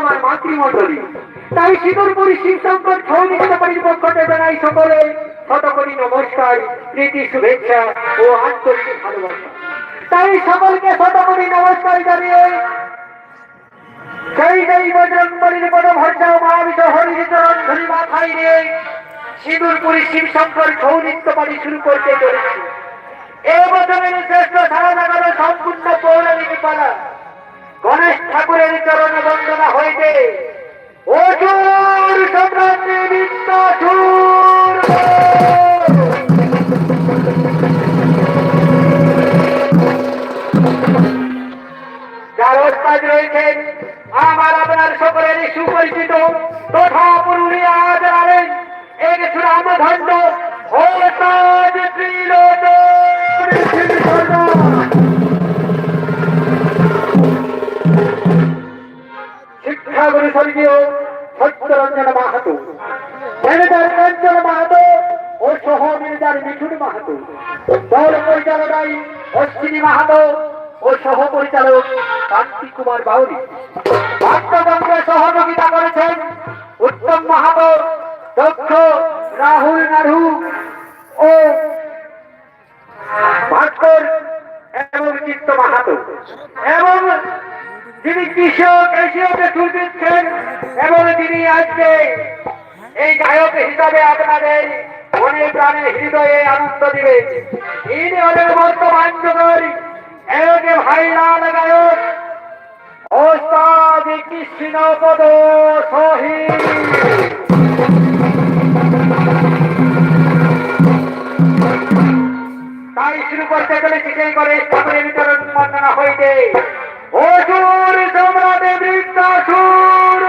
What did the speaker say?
আমার মাতৃমন্ডলী তাই সিঁদুরপুরি শিবশঙ্কর ছৌনিকতা পরিপক্ষতে জানাই সকলে শতকরি নমস্কার, প্রীতি, শুভেচ্ছা ও আন্তরিক ভালোবাসা। তাই সকলকে শতকরি নমস্কার জানিয়ে সেই সেই বজরঙ্গলির ভরসা মহাবিত হরির চরণ ধরি মাথায় নিয়ে সিঁদুরপুরি শিবশঙ্কর ছৌনিত্য পারি শুরু করতে চলেছি। এই বছরের শ্রেষ্ঠ সারানাগর সম্পূর্ণ পৌরাণিক পালা চরণে বন্দনা হইতে অজুর সম্রাট বিদ্যাসুর যার আমার আপনার সকলের সুপরিচিত তথা পুরুলিয়া জেলারেন এক স্বর্গীয় মাহাতো। কাঞ্চন মাহাতো ও সহ ম্যানেজার মিঠুন মাহাতো। দল পরিচালনায় অশ্বিনী মাহাতো ও সহ পরিচালক কান্তি কুমার বাউরি বাদ্যযন্ত্রে সহযোগিতা করেছেন উত্তম মাহাতো, দক্ষ রাহুল নাড়ু ও ভাস্কর এবং চিত্ত মাহাতো। এবং যিনি কৃষক এসিওতে সুর দিচ্ছেন এবং তিনি আজকে এই গায়ক হিসাবে আপনাদের হৃদয়ে আনন্দ দিবেন ইনি হলেন বর্তমান যুগের এক ভাইরাল গায়ক, ওস্তাদ কৃষ্ণপদ তাই শুরু করতে গেলে চিঠি করে ঠাকুরের চরণ বন্দনা হইতে হুজুর সম্রাটে বৃদ্ধাসুর